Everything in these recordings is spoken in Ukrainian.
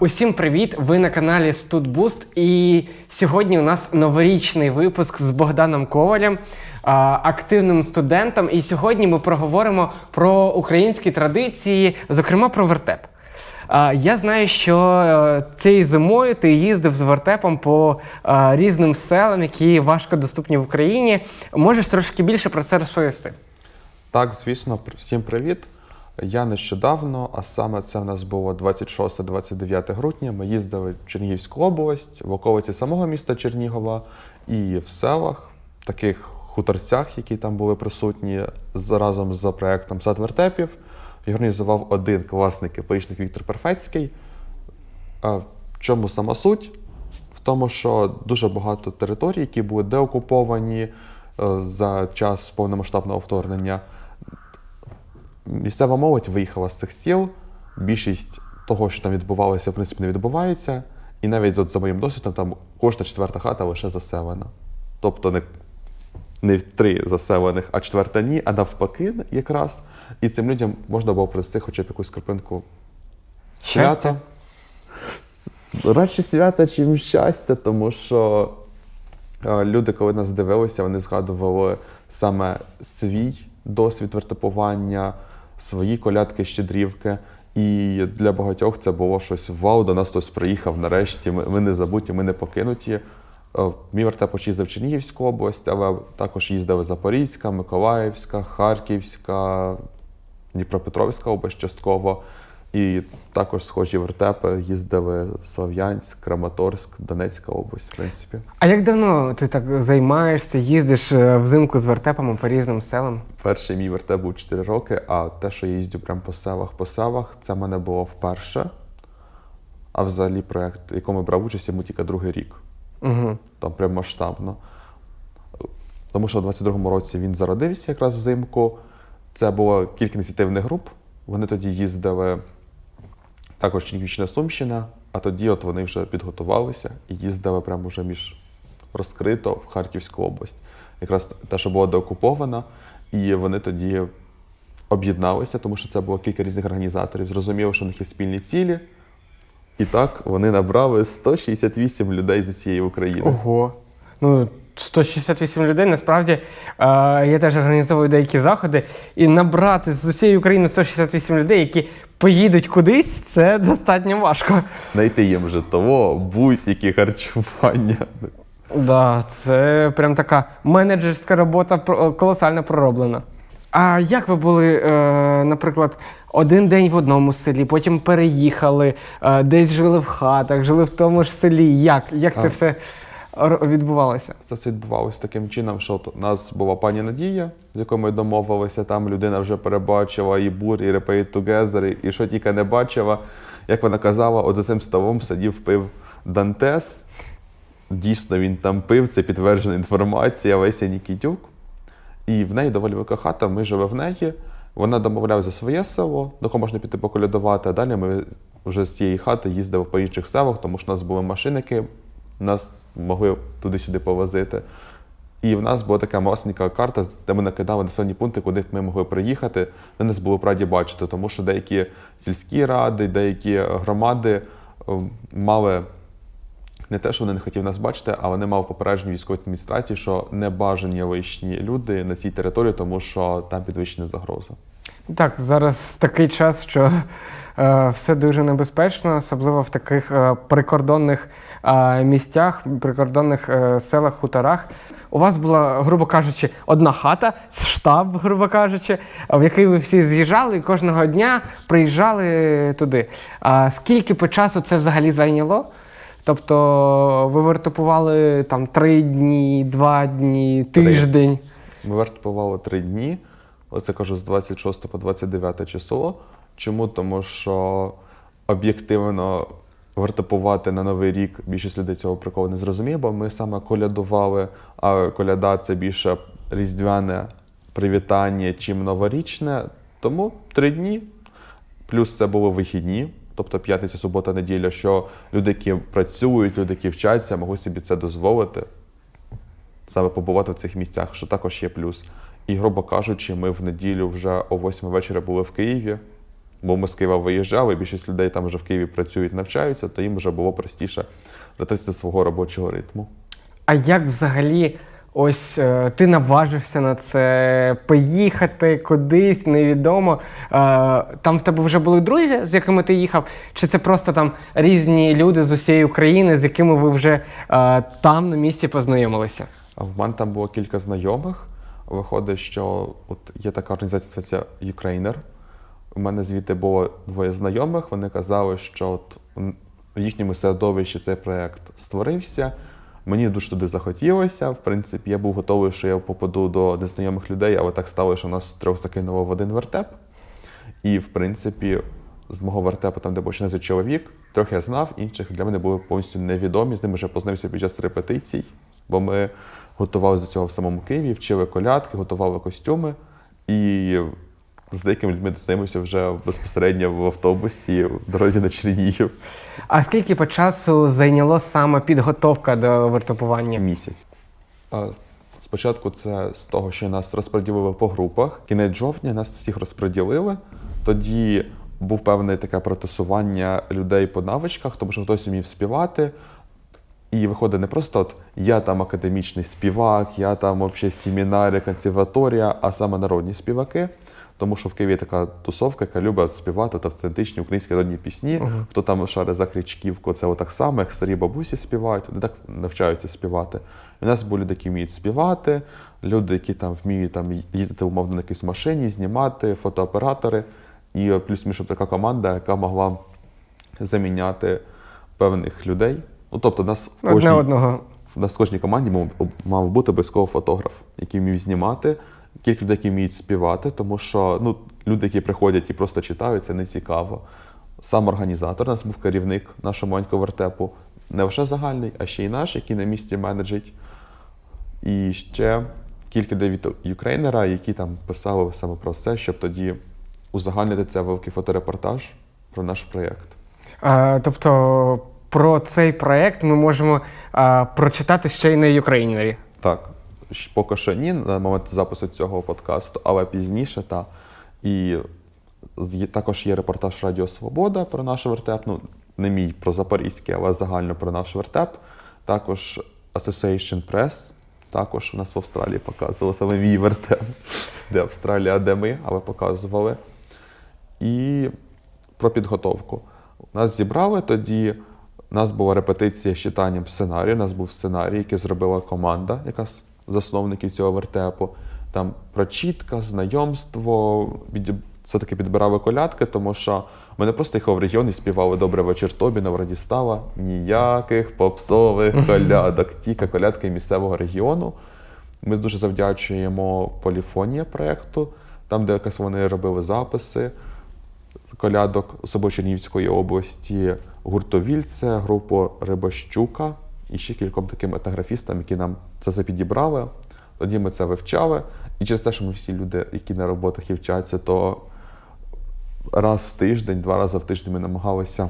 Усім привіт! Ви на каналі Студбуст. І сьогодні у нас новорічний випуск з Богданом Ковалем, активним студентом. І сьогодні ми проговоримо про українські традиції, зокрема про вертеп. Я знаю, що е, цією зимою ти їздив з вертепом по е, різним селам, які важко доступні в Україні. Можеш трошки більше про це розповісти? Так, звісно, всім привіт. Я нещодавно, а саме це в нас було 26-29 грудня. Ми їздили в Чернігівську область, в околиці самого міста Чернігова і в селах, таких хуторцях, які там були присутні разом з проектом Сад вертепів. Організував один класний кипичник Віктор Перфецький. В чому сама суть? В тому, що дуже багато територій, які були деокуповані е, за час повномасштабного вторгнення, місцева молодь виїхала з цих сіл. Більшість того, що там відбувалося, в принципі, не відбувається. І навіть от за моїм досвідом, там кожна четверта хата лише заселена. Тобто не, не три заселених, а четверта ні, а навпаки, якраз. І цим людям можна було принести хоча б якусь крапинку свята. Радше свята, чим щастя, тому що е, люди, коли нас дивилися, вони згадували саме свій досвід вертепування, свої колядки, щедрівки. І для багатьох це було щось вау, до нас хтось приїхав нарешті. Ми, ми не забуті, ми не покинуті. Е, Мій вертеп їздив в Чернігівську область, але також їздили Запорізька, Миколаївська, Харківська, Дніпропетровська область частково. І також схожі вертепи їздили Слов'янськ, Краматорськ, Донецька область, в принципі. А як давно ти так займаєшся, їздиш е, взимку з вертепами по різним селам? Перший мій вертеп був 4 роки, а те, що я їздю прямо по селах, по селах, це в мене було вперше. А взагалі проєкт, в якому я брав участь, йому тільки другий рік. Угу. Там прям масштабно. Тому що у 22-му році він зародився якраз взимку. Це було кілька ініціативних груп. Вони тоді їздили також Чернігівщина Сумщина, а тоді от вони вже підготувалися і їздили прямо вже між розкрито в Харківську область. Якраз те, що було деокуповано, і вони тоді об'єдналися, тому що це було кілька різних організаторів. Зрозуміло, що в них є спільні цілі. І так вони набрали 168 людей зі всієї України. Ого. Ну, 168 людей. Насправді е, я теж організовую деякі заходи, і набрати з усієї України 168 людей, які поїдуть кудись, це достатньо важко. Знайти їм житло, бусики, харчування. Да, це прям така менеджерська робота колосально пророблена. А як ви були, е, наприклад, один день в одному селі, потім переїхали, е, десь жили в хатах, жили в тому ж селі. Як? Як це все відбувалося? Це все відбувалося таким чином, що у нас була пані Надія, з якою ми домовилися. Там людина вже перебачила і бур, і Repaid Together, і, що тільки не бачила. Як вона казала, от за цим столом сидів, пив Дантес. Дійсно, він там пив, це підтверджена інформація, Леся Нікітюк. І в неї доволі велика хата, ми живемо в неї. Вона домовляла за своє село, до кого можна піти поколядувати. А далі ми вже з цієї хати їздили по інших селах, тому що в нас були машиники, нас могли туди-сюди повозити. І в нас була така малесенька карта, де ми накидали населені пункти, куди ми могли приїхати, де нас було б раді бачити, тому що деякі сільські ради, деякі громади е, мали не те, що вони не хотіли нас бачити, а вони мали попередження військової адміністрації, що не бажані лишні люди на цій території, тому що там підвищена загроза. Так, зараз такий час, що е, все дуже небезпечно, особливо в таких е, прикордонних е, місцях, прикордонних е, селах, хуторах. У вас була, грубо кажучи, одна хата, штаб, грубо кажучи, в який ви всі з'їжджали і кожного дня приїжджали туди. А скільки по часу це взагалі зайняло? Тобто ви вертопували там три дні, два дні, Три. тиждень. Ми вертупували три дні. Оце кажу з 26 по 29 число. Чому? Тому що об'єктивно вертупувати на новий рік більшість людей цього приколу не зрозуміє, бо ми саме колядували, а коляда це більше різдвяне привітання, чим новорічне. Тому три дні. Плюс це були вихідні, тобто п'ятниця, субота, неділя, що люди, які працюють, люди, які вчаться, могли собі це дозволити саме побувати в цих місцях, що також є плюс. І, грубо кажучи, ми в неділю вже о 8 вечора були в Києві. бо ми з Києва виїжджали, більшість людей там вже в Києві працюють, навчаються, то їм вже було простіше дотримуватися свого робочого ритму. А як взагалі ось е, ти наважився на це поїхати кудись, невідомо. Е, там в тебе вже були друзі, з якими ти їхав? Чи це просто там різні люди з усієї України, з якими ви вже е, там на місці познайомилися? В мене там було кілька знайомих. Виходить, що от є така організація, Ukrainer. У мене звідти було двоє знайомих. Вони казали, що от в їхньому середовищі цей проєкт створився. Мені дуже туди захотілося. В принципі, я був готовий, що я попаду до незнайомих людей, але так стало, що нас трьох закинуло в один вертеп. І, в принципі, з мого вертепу, там, де був 16 чоловік, трохи я знав, інших для мене були повністю невідомі. З ними вже познайомився під час репетицій, бо ми готувалися до цього в самому Києві, вчили колядки, готували костюми. І з деякими людьми знайомився вже безпосередньо в автобусі в дорозі на Чернігів А скільки по часу зайняло саме підготовка до вертопування? місяць. А Спочатку це з того, що нас розподілили по групах. Кінець жовтня нас всіх розподілили. Тоді був певне таке протесування людей по навичках, тому що хтось вмів співати. І виходить не просто от я там академічний співак, я там взагалі семінарі, консерваторія, а саме народні співаки. Тому що в Києві така тусовка, яка любить співати та автентичні українські народні пісні. Хто там шари за кричківку, це отак само, як старі бабусі співають, вони так навчаються співати. І у нас були люди, які вміють співати, люди, які там вміють там їздити умовно на якійсь машині, знімати, фотооператори. І плюс між така команда, яка могла заміняти певних людей. Ну, тобто, нас в Одне кожній, одного. у нас в кожній команді мав, мав бути обов'язково фотограф, який вмів знімати, кілька людей, які вміють співати, тому що ну, люди, які приходять і просто читають, це не цікаво. Сам організатор, у нас був керівник нашого маленького вертепу, не лише загальний, а ще й наш, який на місці менеджить. І ще кілька людей від Юкрейнера, які там писали саме про це, щоб тоді узагальнити це великий фоторепортаж про наш проєкт. А, тобто про цей проект ми можемо а, прочитати ще й на Українері. Так, поки що ні, на момент запису цього подкасту, але пізніше та. І також є репортаж Радіо Свобода про наш вертеп. Ну, не мій про Запорізький, але загально про наш вертеп. Також Association Press. Також у нас в Австралії показували саме мій вертеп, де Австралія, де ми, але показували. І про підготовку. Нас зібрали тоді. У нас була репетиція з читанням сценарію. У нас був сценарій, який зробила команда, яка засновників цього вертепу. Там прочітка, знайомство. Все-таки підбирали колядки, тому що ми не просто їхали в регіон і співали Добре вечір тобі на Радістава. Ніяких попсових колядок, тільки колядки місцевого регіону. Ми дуже завдячуємо поліфонія проєкту, там, де якось вони робили записи колядок особливо Чернігівської області, гуртовільце, групу Рибащука і ще кільком таким етнографістам, які нам це запідібрали. Тоді ми це вивчали. І через те, що ми всі люди, які на роботах і вчаться, то раз в тиждень, два рази в тиждень ми намагалися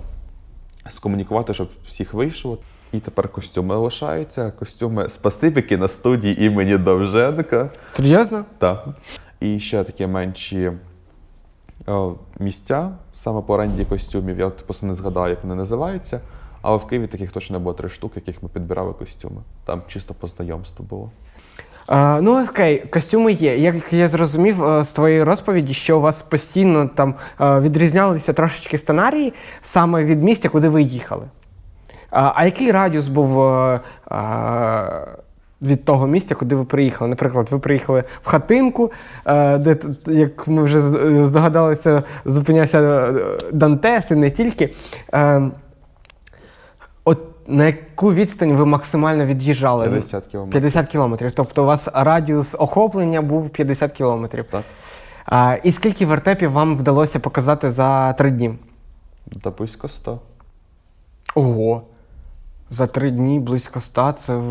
скомунікувати, щоб всіх вийшло. І тепер костюми лишаються. Костюми спасибіки на студії імені Довженка. Серйозно? Так. І ще такі менші е, місця, саме по оренді костюмів. Я просто не згадаю, як вони називаються. Але в Києві таких точно було три штуки, яких ми підбирали костюми. Там чисто по знайомству було. А, ну окей, костюми є. Як я зрозумів е, з твоєї розповіді, що у вас постійно там е, відрізнялися трошечки сценарії саме від місця, куди ви їхали. А, а який радіус був е, е, від того місця, куди ви приїхали? Наприклад, ви приїхали в хатинку, де, як ми вже здогадалися, зупинявся Дантес і не тільки. На яку відстань ви максимально від'їжджали? 50 кілометрів. 50 кілометрів. Тобто у вас радіус охоплення був 50 кілометрів. Так. А, і скільки вертепів вам вдалося показати за три дні? Та близько 100. Ого. За три дні близько 100 це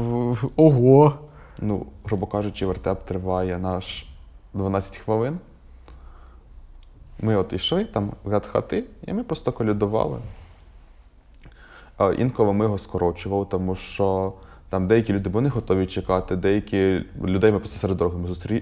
ого. Ну, грубо кажучи, вертеп триває наш 12 хвилин. Ми от йшли там ряд хати, і ми просто колядували. Інколи ми його скорочували, тому що там деякі люди вони готові чекати, деякі людей ми просто серед дороги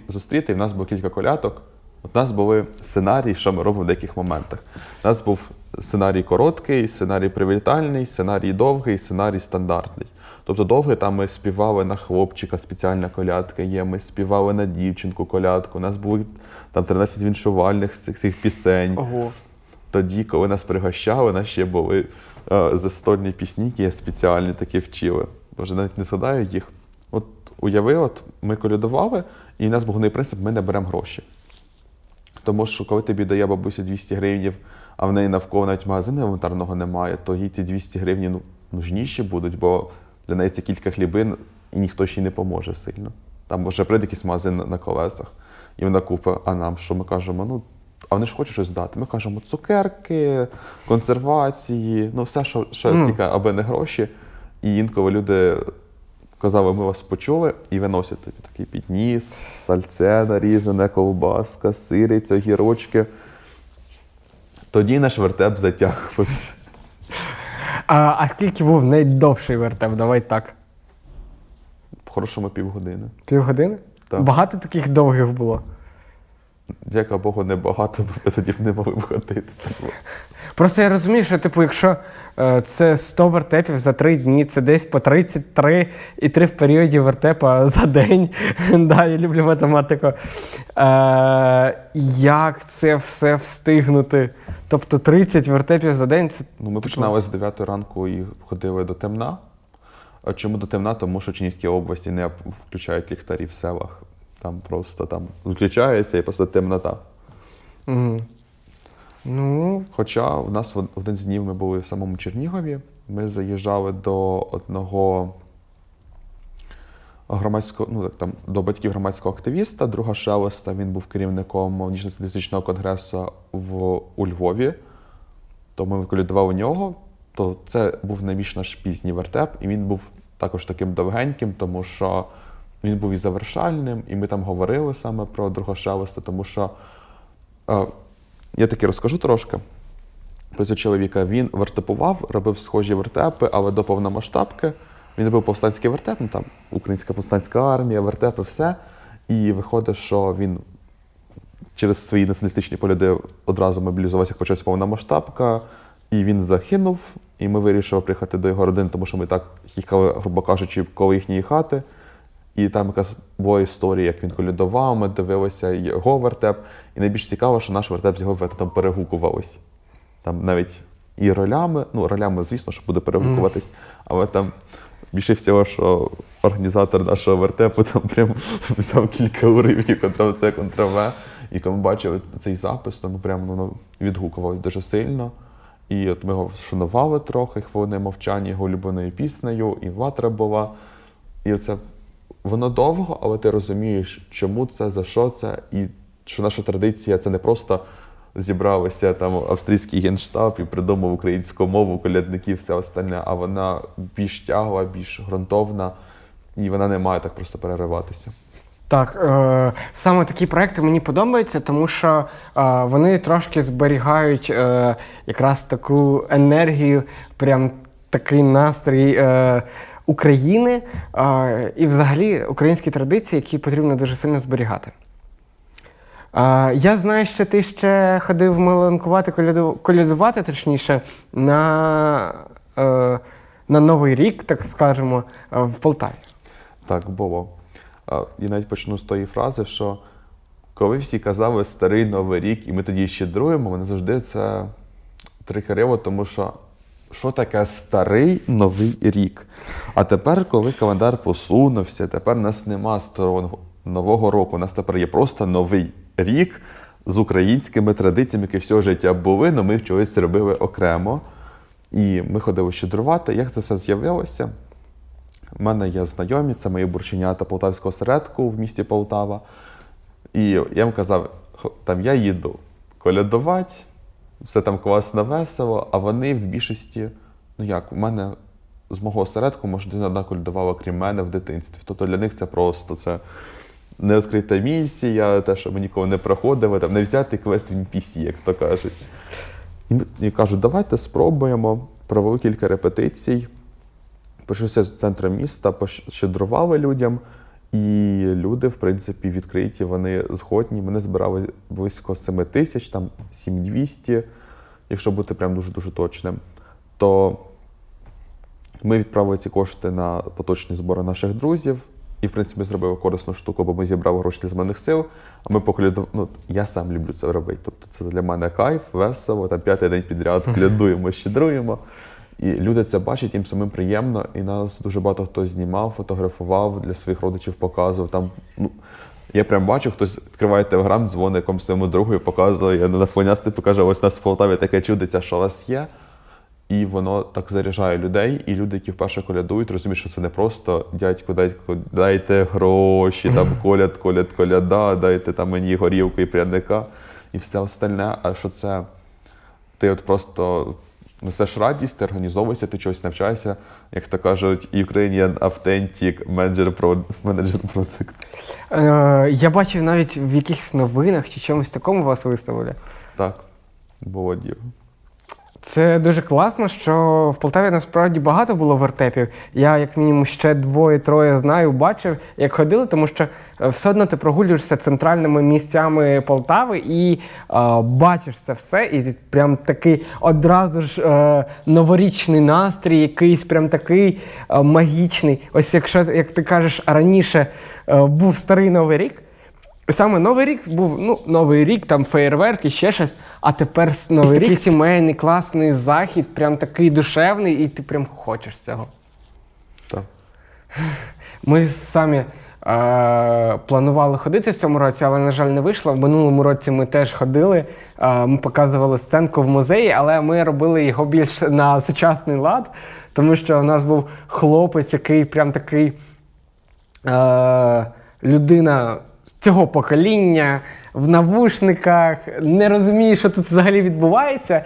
зустріти, і в нас було кілька колядок, От у нас були сценарії, що ми робимо в деяких моментах. У нас був сценарій короткий, сценарій привітальний, сценарій довгий, сценарій стандартний. Тобто довгий там ми співали на хлопчика, спеціальна колядка є, ми співали на дівчинку колядку. У нас були там 13 віншувальних цих, цих пісень. Ого. Тоді, коли нас пригощали, у нас ще були застольні пісні, які спеціальні такі вчили. Боже, навіть не згадаю їх. От уяви, от ми колядували, і в нас був принцип, ми не беремо гроші. Тому що коли тобі дає бабуся 200 гривень, а в неї навколо навіть магазину елементарного немає, то їй ті 200 гривень ну, нужніші будуть, бо для неї це кілька хлібин, і ніхто ще й не поможе сильно. Там вже прийде якийсь магазин на колесах, і вона купить, а нам що ми кажемо, ну, а вони ж хочуть щось дати. Ми кажемо цукерки, консервації, ну все, що, що Мгм. тільки аби не гроші. І інколи люди казали, ми вас почули, і виносять тобі такий підніс, сальце нарізане, ковбаска, сириця, огірочки. Тоді наш вертеп затягувався. А, а скільки був найдовший вертеп? Давай так. По-хорошому півгодини. Півгодини? Так. Багато таких довгих було. Дяка Богу, небагато, бо ми тоді б не могли б ходити. Просто я розумію, що типу, якщо е, це 100 вертепів за 3 дні, це десь по 33 і 3 в періоді вертепа за день. да, я люблю математику. Е, як це все встигнути? Тобто 30 вертепів за день це Ну, ми починали з 9 ранку і ходили до темна. А чому до темна? Тому що в Чернігівській області не включають ліхтарі в селах. Там просто там включається і просто темнота. Угу. Ну, Хоча в нас в один з днів ми були в самому Чернігові, ми заїжджали до одного громадського, ну так, там, до батьків громадського активіста, друга Шелеста, він був керівником Ніжно-статистичного конгресу в, у Львові. То ми колядували у нього. То це був найбільш наш пізній вертеп, і він був також таким довгеньким, тому що він був і завершальним, і ми там говорили саме про друга Шелеста, тому що е, я таки розкажу трошки про цього чоловіка. Він вертепував, робив схожі вертепи, але до повномасштабки. Він робив повстанський вертеп, ну там українська повстанська армія, вертепи, все. І виходить, що він через свої націоналістичні погляди одразу мобілізувався, як почалася повномасштабка, і він загинув. І ми вирішили приїхати до його родини, тому що ми так їхали, грубо кажучи, коло їхньої хати. І там якась була історія, як він колядував, ми дивилися його вертеп. І найбільш цікаво, що наш вертеп з його вертепом перегукувались. Там навіть і ролями, ну, ролями, звісно, що буде перегукуватись, але там більше всього, що організатор нашого вертепу там прям взяв кілька уривнів контра-С, контра-В. І коли ми бачили цей запис, то ну прям воно відгукувалось дуже сильно. І от ми його вшанували трохи, хвилини мовчання його улюбленою піснею, і ватра була. І оце воно довго, але ти розумієш, чому це, за що це, і що наша традиція це не просто зібралися там австрійський генштаб і придумав українську мову, колядників, все остальне, а вона більш тягла, більш ґрунтовна, і вона не має так просто перериватися. Так, е, саме такі проекти мені подобаються, тому що е, вони трошки зберігають е, якраз таку енергію, прям такий настрій е, України е, і взагалі українські традиції, які потрібно дуже сильно зберігати. Е, я знаю, що ти ще ходив меланкувати, колядувати, точніше, на, е, на Новий рік, так скажемо, е, в Полтаві. Так, було. А, І навіть почну з тої фрази, що коли всі казали старий новий рік, і ми тоді щедруємо, вони завжди це трикариво, тому що що таке старий новий рік? А тепер, коли календар посунувся, тепер у нас нема старого нового року, у нас тепер є просто новий рік з українськими традиціями, які всього життя були, але ми чогось робили окремо. І ми ходили щедрувати. Як це все з'явилося? У мене є знайомі, це мої бурченята Полтавського середку в місті Полтава. І я їм казав, там я їду колядувати, все там класно, весело, а вони в більшості, ну як, у мене з мого осередку, може, один одна колядувала, крім мене в дитинстві. Тобто для них це просто це невідкрита місія, те, що ми ніколи не проходили, там не взяти квест в NPC, як то кажуть. І, і кажуть, давайте спробуємо. Провели кілька репетицій. Пишуся з центру міста, пощедрували людям. І люди, в принципі, відкриті, вони згодні. Мене збирали близько 7 тисяч, там 7200, якщо бути прям дуже-дуже точним. То ми відправили ці кошти на поточні збори наших друзів. І, в принципі, зробили корисну штуку, бо ми зібрали гроші для Збройних сил. А ми поколядували. Ну, я сам люблю це робити. Тобто це для мене кайф, весело, там п'ятий день підряд колядуємо, щедруємо. І люди це бачать, їм самим приємно. І нас дуже багато хто знімав, фотографував, для своїх родичів показував. Там, ну, я прям бачу, хтось відкриває телеграм, дзвонить якомусь своєму другу і показує на фонясти, покаже, ось у нас в Полтаві таке чудиться, що у вас є. І воно так заряджає людей, і люди, які вперше колядують, розуміють, що це не просто дядько, дядько, дайте гроші, там коляд, коляд, коляда, дайте там мені горілку і пряника, і все остальне. А що це ти от просто несеш радість, ти організовуєшся, ти чогось навчаєшся, як то кажуть, Ukrainian Authentic Manager Pro- Manager Project. Е, я бачив навіть в якихось новинах чи чомусь такому вас виставили. Так, було діло. Це дуже класно, що в Полтаві насправді багато було вертепів. Я, як мінімум, ще двоє-троє знаю, бачив, як ходили, тому що е, все одно ти прогулюєшся центральними місцями Полтави і е, бачиш це все, і прям такий одразу ж е, новорічний настрій, якийсь прям такий е, магічний. Ось якщо, як ти кажеш, раніше е, був старий новий рік. Саме Новий рік був ну, Новий рік, там феєрверк і ще щось. А тепер Новий рік сімейний, класний захід, прям такий душевний, і ти прям хочеш цього. Так. Ми самі е, планували ходити в цьому році, але, на жаль, не вийшло. В минулому році ми теж ходили. Е, ми показували сценку в музеї, але ми робили його більш на сучасний лад, тому що у нас був хлопець, який прям такий е, людина цього покоління в навушниках, не розуміє, що тут взагалі відбувається.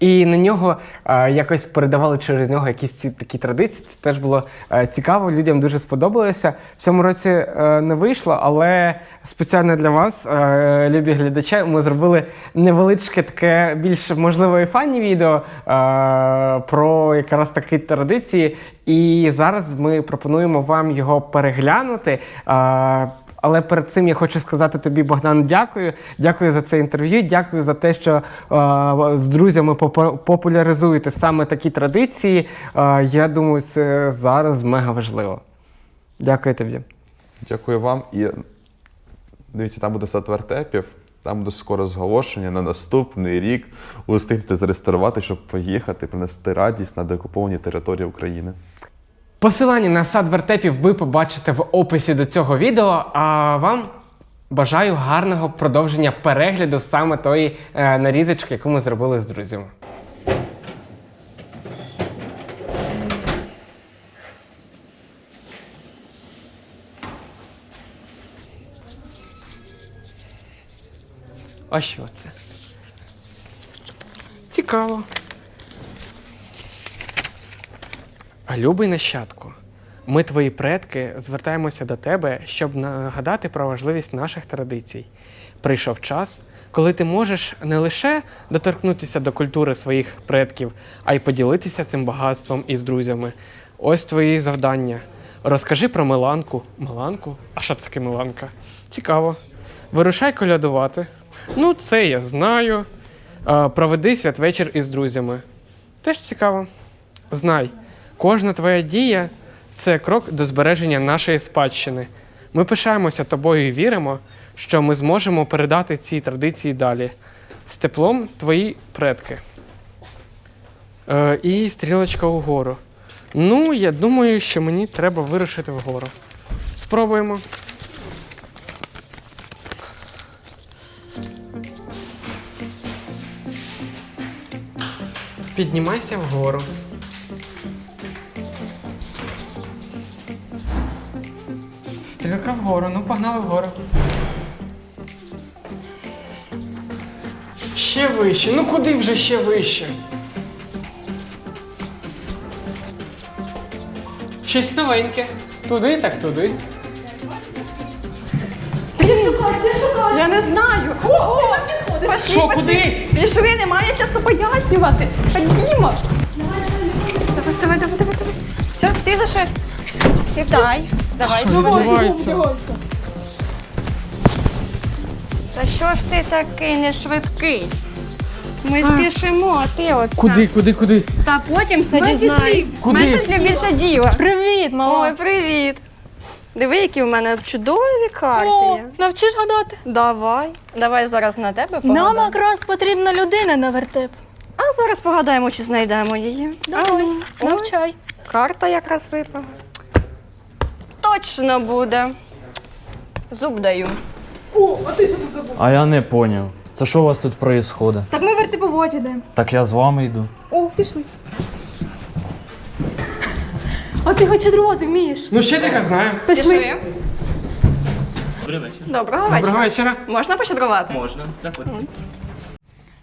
І на нього е, якось передавали через нього якісь ці такі традиції. Це теж було е, цікаво, людям дуже сподобалося. В цьому році е, не вийшло, але спеціально для вас, е, любі глядачі, ми зробили невеличке таке більш можливо і фанні відео е, про якраз такі традиції. І зараз ми пропонуємо вам його переглянути. Е, але перед цим я хочу сказати тобі, Богдан, дякую. Дякую за це інтерв'ю. Дякую за те, що е, з друзями попу- популяризуєте саме такі традиції. Е, я думаю, це зараз мега важливо. Дякую тобі. Дякую вам. І дивіться, там буде сад вертепів, там буде скоро зголошення на наступний рік. Устигнете зареєструвати, щоб поїхати, принести радість на деокуповані території України. Посилання на сад вертепів ви побачите в описі до цього відео. А вам бажаю гарного продовження перегляду саме тої е, нарізочки, яку ми зробили з друзями. А що це? Цікаво. А любий нащадку, ми, твої предки, звертаємося до тебе, щоб нагадати про важливість наших традицій. Прийшов час, коли ти можеш не лише доторкнутися до культури своїх предків, а й поділитися цим багатством із друзями. Ось твої завдання. Розкажи про Миланку. Миланку? А що таке Миланка? Цікаво. Вирушай колядувати. Ну, це я знаю. Проведи святвечір із друзями. Теж цікаво. Знай, кожна твоя дія це крок до збереження нашої спадщини. Ми пишаємося тобою і віримо, що ми зможемо передати ці традиції далі. З теплом твої предки. Е, і стрілочка угору. Ну, я думаю, що мені треба вирушити вгору. Спробуємо. Піднімайся вгору. Стрілка вгору, ну погнали вгору. Ще вище. Ну куди вже ще вище? Щось новеньке. Туди, так туди. Я не знаю. О, о, пішли, Що, куди? Пішли, немає часу пояснювати. Ходімо. Давай, давай, давай, давай, давай, давай. Все, всі зашли. Сідай. Давай, відбувається? Та що ж ти такий не швидкий? Ми спішимо, а ти оце. Куди, куди, куди? Та потім все дізнаєшся. Куди? Менше слів більше діла. Привіт, мала. Ой, привіт. Диви, які в мене чудові карти О, є. навчиш гадати? Давай. Давай зараз на тебе Нам якраз потрібна людина на вертеп. А зараз погадаємо, чи знайдемо її. Давай, А ну, ой, навчай. Карта якраз випала. Точно буде. Зуб даю. А я не поняв. Це що у вас тут проїсходить? Так ми вертиповодь ідемо. Так я з вами йду. О, пішли. А ти хоч друти вмієш? Ну, ще таке знаю. Пішли. Доброго вечора. Доброго вечора. Можна пощедрувати?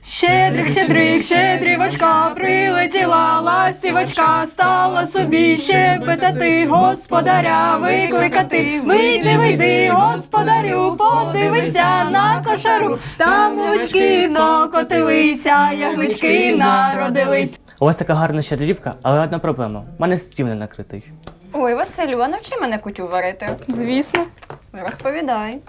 Щедрик, щедрик, щедрівочка, прилетіла ластівочка, стала собі щебетати, господаря викликати. Вийди, вийди, господарю, подивися на кошару. Там вовчки накотилися, яглички народились. У вас така гарна щедрівка, але одна проблема. У мене стіл не накритий. Ой, Василю, а навчи мене кутю варити. Звісно. Розповідай.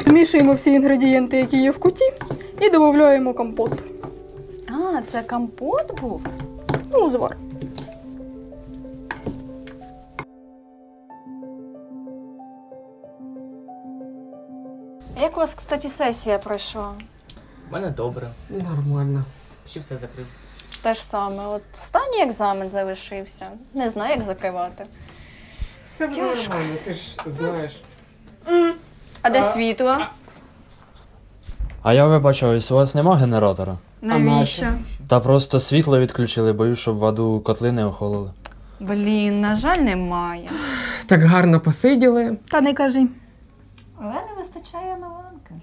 Змішуємо всі інгредієнти, які є в куті, і додаємо компот. А, це компот був? Ну, звар. Як у вас, кстати, сесія пройшла? У мене добре. Нормально. Ще все закрив. Те ж саме. От останній екзамен залишився. Не знаю, як закривати. Все буде нормально, ти ж знаєш. А де світло? А я вибачаюсь, у вас нема генератора? Навіщо? Та просто світло відключили, боюсь, щоб в аду котли не охололи. Блін, на жаль, немає. Так гарно посиділи. Та не кажи. Але не вистачає Меланки.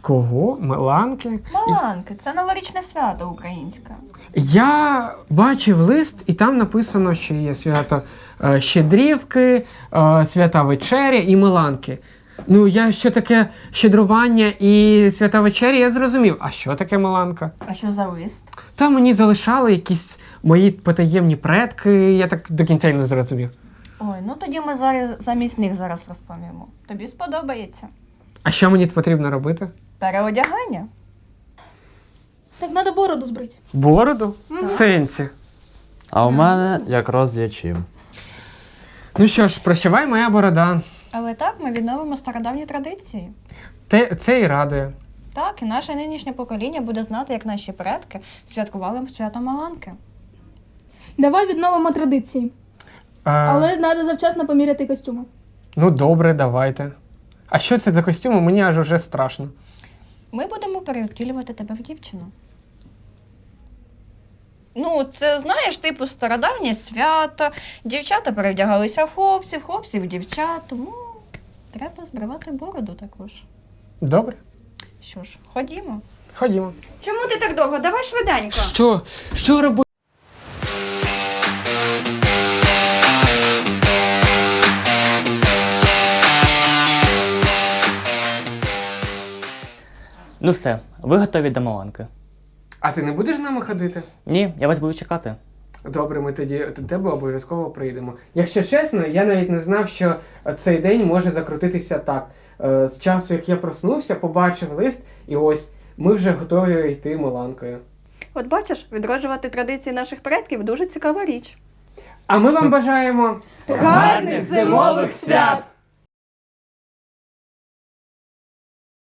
Кого? Меланки? Меланки, це новорічне свято українське. Я бачив лист, і там написано, що є свято е, Щедрівки, е, свята вечеря і Меланки. Ну, я що таке щедрування і свята вечеря, я зрозумів. А що таке Меланка? А що за лист? Та мені залишали якісь мої потаємні предки, я так до кінця й не зрозумів. Ой, ну тоді ми зараз замість них зараз розповімо. Тобі сподобається. А що мені потрібно робити? Переодягання. Так треба бороду збрити. Бороду? В сенсі. А у мене якраз є чим. Ну що ж, прощавай моя борода. Але так ми відновимо стародавні традиції. Те, це і радує. Так, і наше нинішнє покоління буде знати, як наші предки святкували свято Маланки. Давай відновимо традиції. А, Але треба завчасно поміряти костюми. Ну добре, давайте. А що це за костюми? Мені аж уже страшно. Ми будемо перевтілювати тебе в дівчину. Ну, це знаєш, типу стародавнє свято. Дівчата перевдягалися в хлопців, хлопці в дівчат. Тому треба збривати бороду також. Добре, Що ж, ходімо. ходімо. Чому ти так довго? Давай швиденько. Що? Що робити? Ну все, ви готові до маланки. А ти не будеш з нами ходити? Ні, я вас буду чекати. Добре, ми тоді до тебе обов'язково прийдемо. Якщо чесно, я навіть не знав, що цей день може закрутитися так. Е, З часу, як я проснувся, побачив лист, і ось ми вже готові йти Миланкою. От бачиш, відроджувати традиції наших предків дуже цікава річ. А ми вам бажаємо Гарних зимових свят!